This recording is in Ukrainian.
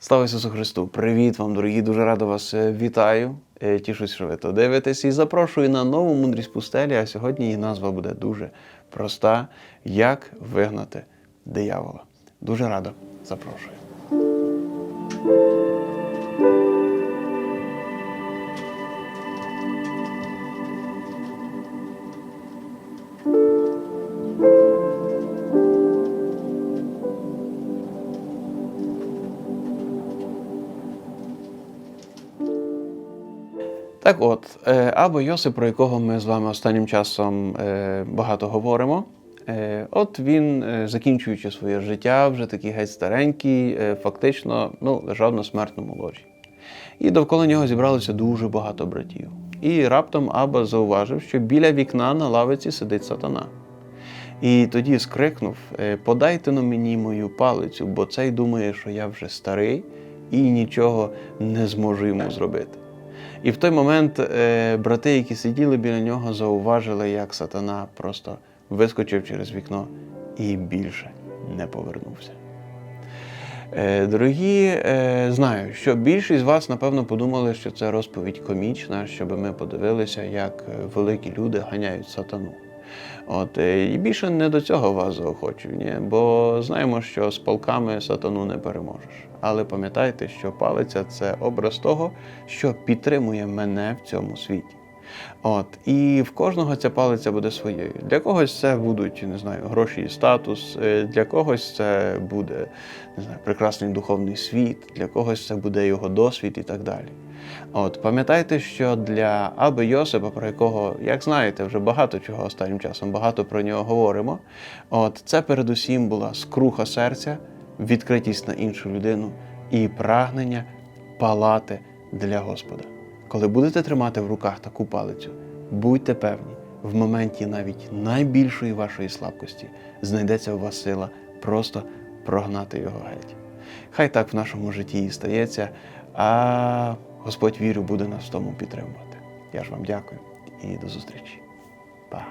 Слава Ісусу Христу! Привіт вам, дорогі! Дуже радо вас е, вітаю. Е, Тішусь, що ви то дивитесь і запрошую на нову мудрість пустелі. А сьогодні її назва буде дуже проста: Як вигнати диявола. Дуже радо запрошую. Так от, е, або Йосип, про якого ми з вами останнім часом е, багато говоримо. Е, От він, закінчуючи своє життя, вже такий геть старенький, фактично ну, лежав на смертному ложі. І довкола нього зібралося дуже багато братів. І раптом Аба зауважив, що біля вікна на лавиці сидить сатана. І тоді скрикнув: Подайте но мені мою палицю, бо цей думає, що я вже старий і нічого не зможу йому зробити. І в той момент е, брати, які сиділи біля нього, зауважили, як сатана просто вискочив через вікно і більше не повернувся. Е, Дорогі, е, знаю, що більшість з вас, напевно, подумали, що це розповідь комічна, щоб ми подивилися, як великі люди ганяють сатану. От, е, і більше не до цього вас заохочую, ні? бо знаємо, що з полками сатану не переможеш. Але пам'ятайте, що палиця це образ того, що підтримує мене в цьому світі. От, і в кожного ця палиця буде своєю. Для когось це будуть, не знаю, гроші і статус, е, для когось це буде не знаю, прекрасний духовний світ, для когось це буде його досвід і так далі. От, пам'ятайте, що для Аби Йосипа, про якого, як знаєте, вже багато чого останнім часом, багато про нього говоримо. От, це передусім була скруха серця, відкритість на іншу людину і прагнення палати для Господа. Коли будете тримати в руках таку палицю, будьте певні, в моменті навіть найбільшої вашої слабкості знайдеться у вас сила просто прогнати його геть. Хай так в нашому житті і стається, а Господь вірю буде нас в тому підтримувати. Я ж вам дякую і до зустрічі. Па!